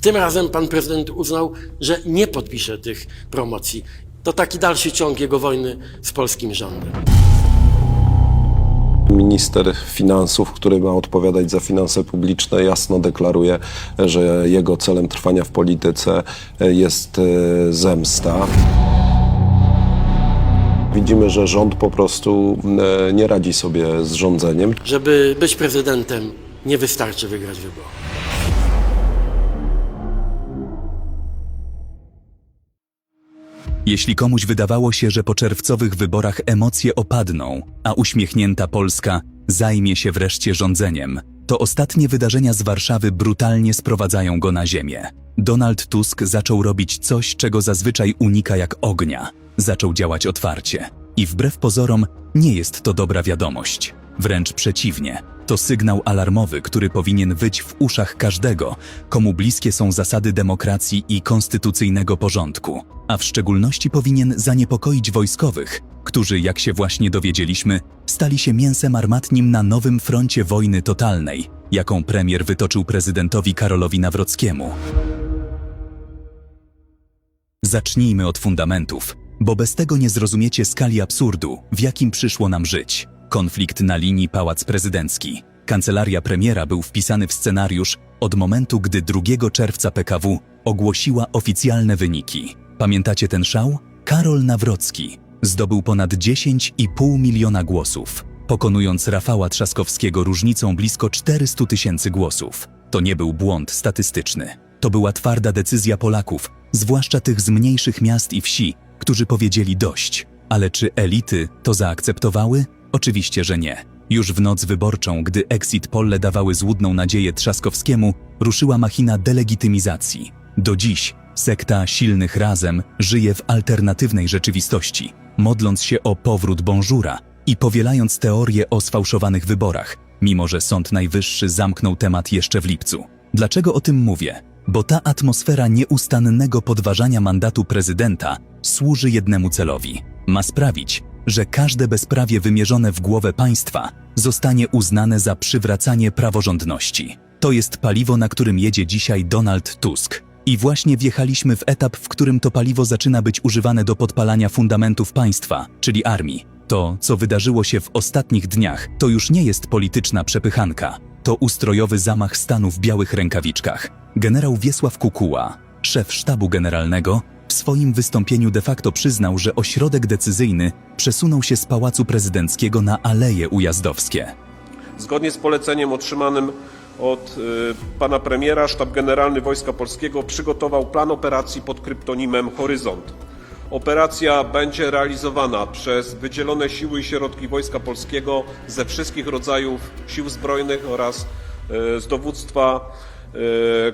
Tym razem pan prezydent uznał, że nie podpisze tych promocji. To taki dalszy ciąg jego wojny z polskim rządem. Minister finansów, który ma odpowiadać za finanse publiczne, jasno deklaruje, że jego celem trwania w polityce jest e, zemsta. Widzimy, że rząd po prostu e, nie radzi sobie z rządzeniem. Żeby być prezydentem, nie wystarczy wygrać wybory. Jeśli komuś wydawało się, że po czerwcowych wyborach emocje opadną, a uśmiechnięta Polska zajmie się wreszcie rządzeniem, to ostatnie wydarzenia z Warszawy brutalnie sprowadzają go na ziemię. Donald Tusk zaczął robić coś, czego zazwyczaj unika jak ognia. Zaczął działać otwarcie. I wbrew pozorom nie jest to dobra wiadomość. Wręcz przeciwnie. To sygnał alarmowy, który powinien wyć w uszach każdego, komu bliskie są zasady demokracji i konstytucyjnego porządku, a w szczególności powinien zaniepokoić wojskowych, którzy, jak się właśnie dowiedzieliśmy, stali się mięsem armatnim na nowym froncie wojny totalnej, jaką premier wytoczył prezydentowi Karolowi Nawrockiemu. Zacznijmy od fundamentów, bo bez tego nie zrozumiecie skali absurdu, w jakim przyszło nam żyć. Konflikt na linii Pałac Prezydencki. Kancelaria premiera był wpisany w scenariusz od momentu, gdy 2 czerwca PKW ogłosiła oficjalne wyniki. Pamiętacie ten szał? Karol Nawrocki zdobył ponad 10,5 miliona głosów, pokonując Rafała Trzaskowskiego różnicą blisko 400 tysięcy głosów. To nie był błąd statystyczny. To była twarda decyzja Polaków, zwłaszcza tych z mniejszych miast i wsi, którzy powiedzieli dość. Ale czy elity to zaakceptowały? Oczywiście, że nie. Już w noc wyborczą, gdy exit polle dawały złudną nadzieję Trzaskowskiemu, ruszyła machina delegitymizacji. Do dziś sekta silnych razem żyje w alternatywnej rzeczywistości, modląc się o powrót Bonżura i powielając teorie o sfałszowanych wyborach, mimo że Sąd Najwyższy zamknął temat jeszcze w lipcu. Dlaczego o tym mówię? Bo ta atmosfera nieustannego podważania mandatu prezydenta służy jednemu celowi. Ma sprawić, że każde bezprawie wymierzone w głowę państwa zostanie uznane za przywracanie praworządności. To jest paliwo, na którym jedzie dzisiaj Donald Tusk. I właśnie wjechaliśmy w etap, w którym to paliwo zaczyna być używane do podpalania fundamentów państwa, czyli armii. To, co wydarzyło się w ostatnich dniach, to już nie jest polityczna przepychanka. To ustrojowy zamach stanu w białych rękawiczkach. Generał Wiesław Kukuła, szef sztabu generalnego, w swoim wystąpieniu de facto przyznał, że ośrodek decyzyjny przesunął się z Pałacu Prezydenckiego na Aleje Ujazdowskie. Zgodnie z poleceniem otrzymanym od y, pana premiera, Sztab Generalny Wojska Polskiego przygotował plan operacji pod kryptonimem Horyzont. Operacja będzie realizowana przez wydzielone siły i środki Wojska Polskiego ze wszystkich rodzajów sił zbrojnych oraz y, z dowództwa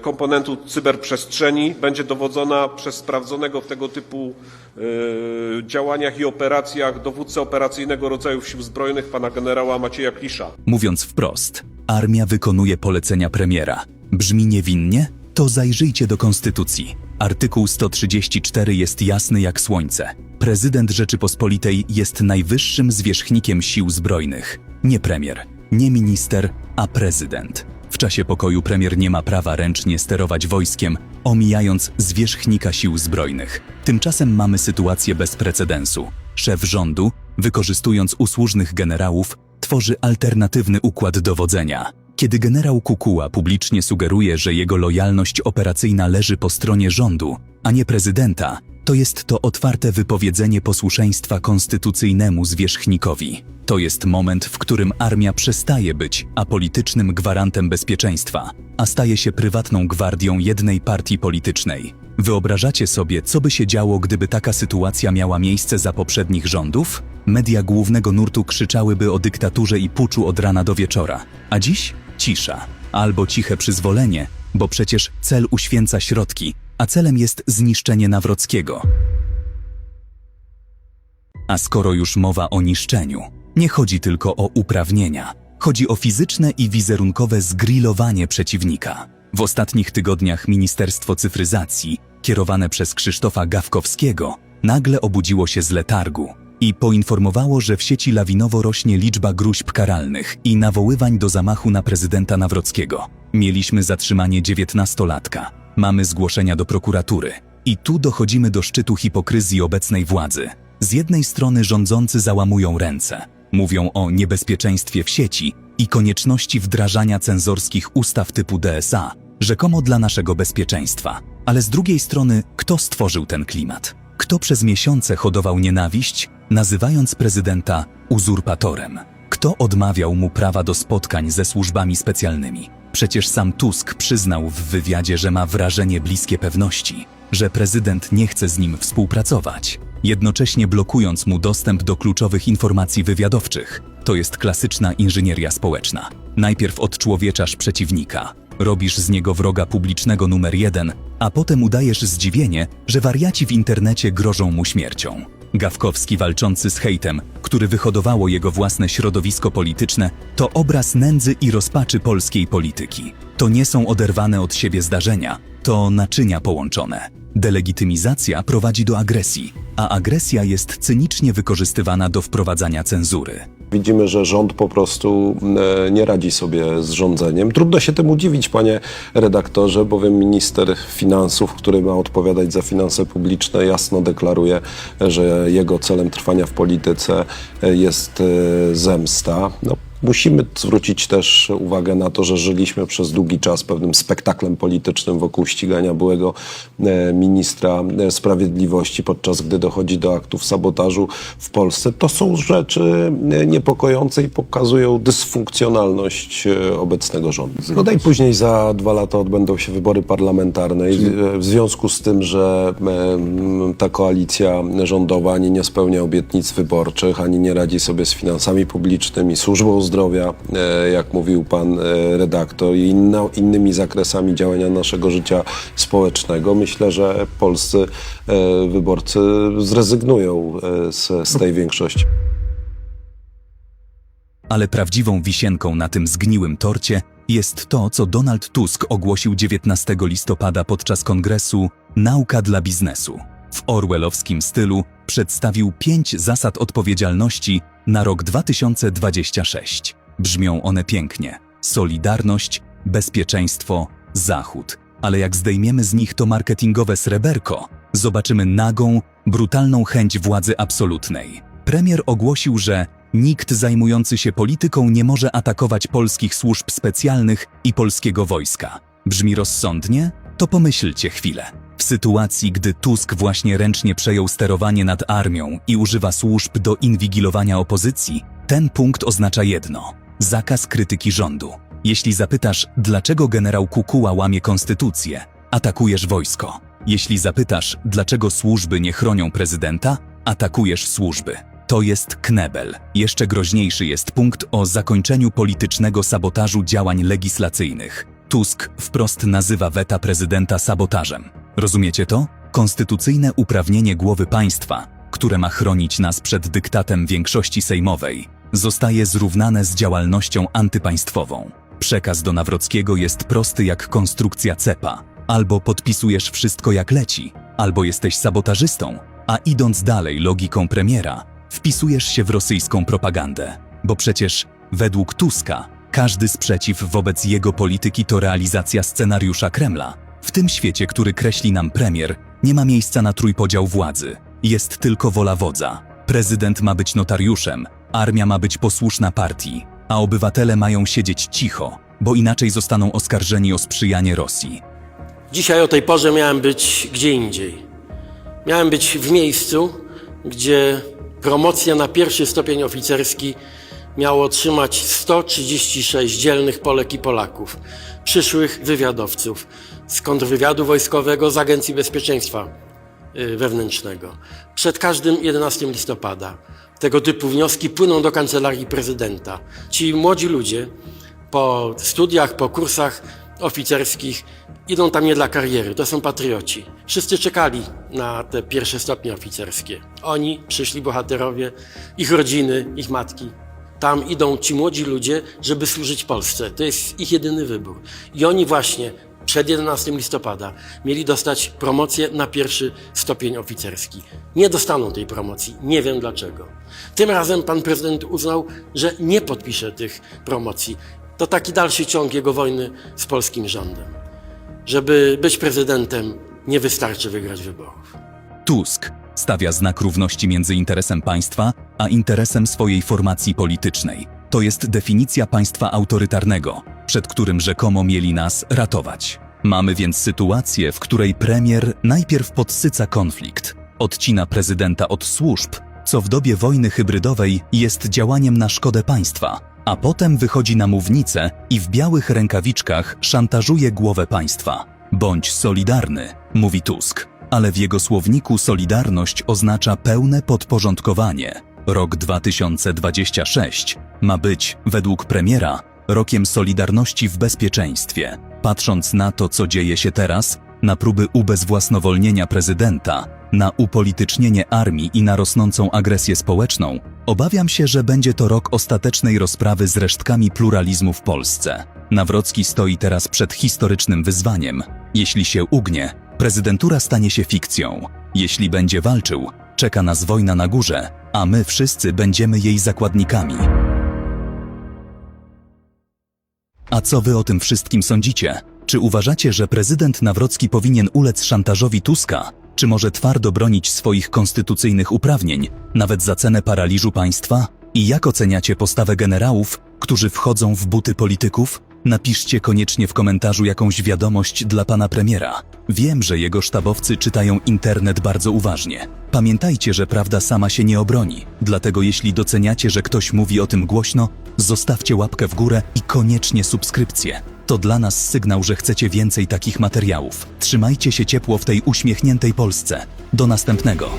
komponentu cyberprzestrzeni. Będzie dowodzona przez sprawdzonego w tego typu y, działaniach i operacjach dowódcę operacyjnego rodzajów sił zbrojnych pana generała Macieja Klisza. Mówiąc wprost, armia wykonuje polecenia premiera. Brzmi niewinnie? To zajrzyjcie do konstytucji. Artykuł 134 jest jasny jak słońce. Prezydent Rzeczypospolitej jest najwyższym zwierzchnikiem sił zbrojnych. Nie premier, nie minister, a prezydent. W czasie pokoju premier nie ma prawa ręcznie sterować wojskiem, omijając zwierzchnika sił zbrojnych. Tymczasem mamy sytuację bez precedensu. Szef rządu, wykorzystując usłużnych generałów, tworzy alternatywny układ dowodzenia. Kiedy generał Kukuła publicznie sugeruje, że jego lojalność operacyjna leży po stronie rządu, a nie prezydenta, to jest to otwarte wypowiedzenie posłuszeństwa konstytucyjnemu zwierzchnikowi. To jest moment, w którym armia przestaje być apolitycznym gwarantem bezpieczeństwa, a staje się prywatną gwardią jednej partii politycznej. Wyobrażacie sobie, co by się działo, gdyby taka sytuacja miała miejsce za poprzednich rządów? Media głównego nurtu krzyczałyby o dyktaturze i puczu od rana do wieczora. A dziś cisza. Albo ciche przyzwolenie, bo przecież cel uświęca środki, a celem jest zniszczenie Nawrockiego. A skoro już mowa o niszczeniu, nie chodzi tylko o uprawnienia. Chodzi o fizyczne i wizerunkowe zgrillowanie przeciwnika. W ostatnich tygodniach Ministerstwo Cyfryzacji, kierowane przez Krzysztofa Gawkowskiego, nagle obudziło się z letargu. I poinformowało, że w sieci lawinowo rośnie liczba gruźb karalnych i nawoływań do zamachu na prezydenta Nawrockiego. Mieliśmy zatrzymanie 19-latka. Mamy zgłoszenia do prokuratury. I tu dochodzimy do szczytu hipokryzji obecnej władzy. Z jednej strony rządzący załamują ręce. Mówią o niebezpieczeństwie w sieci i konieczności wdrażania cenzorskich ustaw typu DSA, rzekomo dla naszego bezpieczeństwa. Ale z drugiej strony, kto stworzył ten klimat? Kto przez miesiące hodował nienawiść, nazywając prezydenta uzurpatorem? Kto odmawiał mu prawa do spotkań ze służbami specjalnymi? Przecież sam Tusk przyznał w wywiadzie, że ma wrażenie bliskie pewności, że prezydent nie chce z nim współpracować, jednocześnie blokując mu dostęp do kluczowych informacji wywiadowczych. To jest klasyczna inżynieria społeczna. Najpierw odczłowieczasz przeciwnika, robisz z niego wroga publicznego numer jeden, a potem udajesz zdziwienie, że wariaci w internecie grożą mu śmiercią. Gawkowski walczący z hejtem, który wyhodowało jego własne środowisko polityczne, to obraz nędzy i rozpaczy polskiej polityki. To nie są oderwane od siebie zdarzenia, to naczynia połączone. Delegitymizacja prowadzi do agresji, a agresja jest cynicznie wykorzystywana do wprowadzania cenzury. Widzimy, że rząd po prostu e, nie radzi sobie z rządzeniem. Trudno się temu dziwić, panie redaktorze, bowiem minister finansów, który ma odpowiadać za finanse publiczne, jasno deklaruje, że jego celem trwania w polityce e, jest e, zemsta. No, Musimy zwrócić też uwagę na to, że żyliśmy przez długi czas pewnym spektaklem politycznym wokół ścigania byłego e, ministra e, sprawiedliwości, podczas gdy dochodzi do aktów sabotażu w Polsce. To są rzeczy e, niepokojące i pokazują dysfunkcjonalność obecnego rządu. No i później za dwa lata odbędą się wybory parlamentarne i w związku z tym, że ta koalicja rządowa ani nie spełnia obietnic wyborczych, ani nie radzi sobie z finansami publicznymi, służbą zdrowia, e, jak mówił pan e, redaktor, i innymi zakresami działania naszego życia społecznego, myślę, że polscy e, wyborcy zrezygnują z, z tej większości. Ale prawdziwą wisienką na tym zgniłym torcie jest to, co Donald Tusk ogłosił 19 listopada podczas kongresu Nauka dla biznesu. W orwellowskim stylu przedstawił pięć zasad odpowiedzialności na rok 2026. Brzmią one pięknie: solidarność, bezpieczeństwo, zachód. Ale jak zdejmiemy z nich to marketingowe sreberko, zobaczymy nagą, brutalną chęć władzy absolutnej. Premier ogłosił, że nikt zajmujący się polityką nie może atakować polskich służb specjalnych i polskiego wojska. Brzmi rozsądnie? To pomyślcie chwilę. W sytuacji, gdy Tusk właśnie ręcznie przejął sterowanie nad armią i używa służb do inwigilowania opozycji, ten punkt oznacza jedno: zakaz krytyki rządu. Jeśli zapytasz, dlaczego generał Kukuła łamie konstytucję, atakujesz wojsko. Jeśli zapytasz, dlaczego służby nie chronią prezydenta, atakujesz służby. To jest knebel. Jeszcze groźniejszy jest punkt o zakończeniu politycznego sabotażu działań legislacyjnych. Tusk wprost nazywa weta prezydenta sabotażem. Rozumiecie to? Konstytucyjne uprawnienie głowy państwa, które ma chronić nas przed dyktatem większości sejmowej, zostaje zrównane z działalnością antypaństwową. Przekaz do Nawrockiego jest prosty jak konstrukcja cepa. Albo podpisujesz wszystko jak leci, albo jesteś sabotażystą, a idąc dalej logiką premiera, wpisujesz się w rosyjską propagandę. Bo przecież, według Tuska, każdy sprzeciw wobec jego polityki to realizacja scenariusza Kremla. W tym świecie, który kreśli nam premier, nie ma miejsca na trójpodział władzy. Jest tylko wola wodza. Prezydent ma być notariuszem, armia ma być posłuszna partii, a obywatele mają siedzieć cicho, bo inaczej zostaną oskarżeni o sprzyjanie Rosji. Dzisiaj o tej porze miałem być gdzie indziej. Miałem być w miejscu, gdzie promocja na pierwszy stopień oficerski miało otrzymać 136 dzielnych Polek i Polaków, przyszłych wywiadowców z kontrwywiadu wojskowego, z Agencji Bezpieczeństwa y, Wewnętrznego. Przed każdym 11 listopada tego typu wnioski płyną do kancelarii prezydenta. Ci młodzi ludzie po studiach, po kursach oficerskich idą tam nie dla kariery, to są patrioci. Wszyscy czekali na te pierwsze stopnie oficerskie. Oni, przyszli bohaterowie, ich rodziny, ich matki. Tam idą ci młodzi ludzie, żeby służyć Polsce. To jest ich jedyny wybór. I oni właśnie przed 11 listopada mieli dostać promocję na pierwszy stopień oficerski. Nie dostaną tej promocji. Nie wiem dlaczego. Tym razem pan prezydent uznał, że nie podpisze tych promocji. To taki dalszy ciąg jego wojny z polskim rządem. Żeby być prezydentem, nie wystarczy wygrać wyborów. Tusk stawia znak równości między interesem państwa a interesem swojej formacji politycznej. To jest definicja państwa autorytarnego, przed którym rzekomo mieli nas ratować. Mamy więc sytuację, w której premier najpierw podsyca konflikt, odcina prezydenta od służb, co w dobie wojny hybrydowej jest działaniem na szkodę państwa, a potem wychodzi na mównicę i w białych rękawiczkach szantażuje głowę państwa. Bądź solidarny, mówi Tusk, ale w jego słowniku solidarność oznacza pełne podporządkowanie. Rok 2026 ma być, według premiera, rokiem solidarności w bezpieczeństwie. Patrząc na to, co dzieje się teraz, na próby ubezwłasnowolnienia prezydenta, na upolitycznienie armii i na rosnącą agresję społeczną, obawiam się, że będzie to rok ostatecznej rozprawy z resztkami pluralizmu w Polsce. Nawrocki stoi teraz przed historycznym wyzwaniem. Jeśli się ugnie, prezydentura stanie się fikcją. Jeśli będzie walczył, czeka nas wojna na górze, a my wszyscy będziemy jej zakładnikami. A co wy o tym wszystkim sądzicie? Czy uważacie, że prezydent Nawrocki powinien ulec szantażowi Tuska? Czy może twardo bronić swoich konstytucyjnych uprawnień, nawet za cenę paraliżu państwa? I jak oceniacie postawę generałów, którzy wchodzą w buty polityków? Napiszcie koniecznie w komentarzu jakąś wiadomość dla pana premiera. Wiem, że jego sztabowcy czytają internet bardzo uważnie. Pamiętajcie, że prawda sama się nie obroni. Dlatego jeśli doceniacie, że ktoś mówi o tym głośno, zostawcie łapkę w górę i koniecznie subskrypcję. To dla nas sygnał, że chcecie więcej takich materiałów. Trzymajcie się ciepło w tej uśmiechniętej Polsce. Do następnego.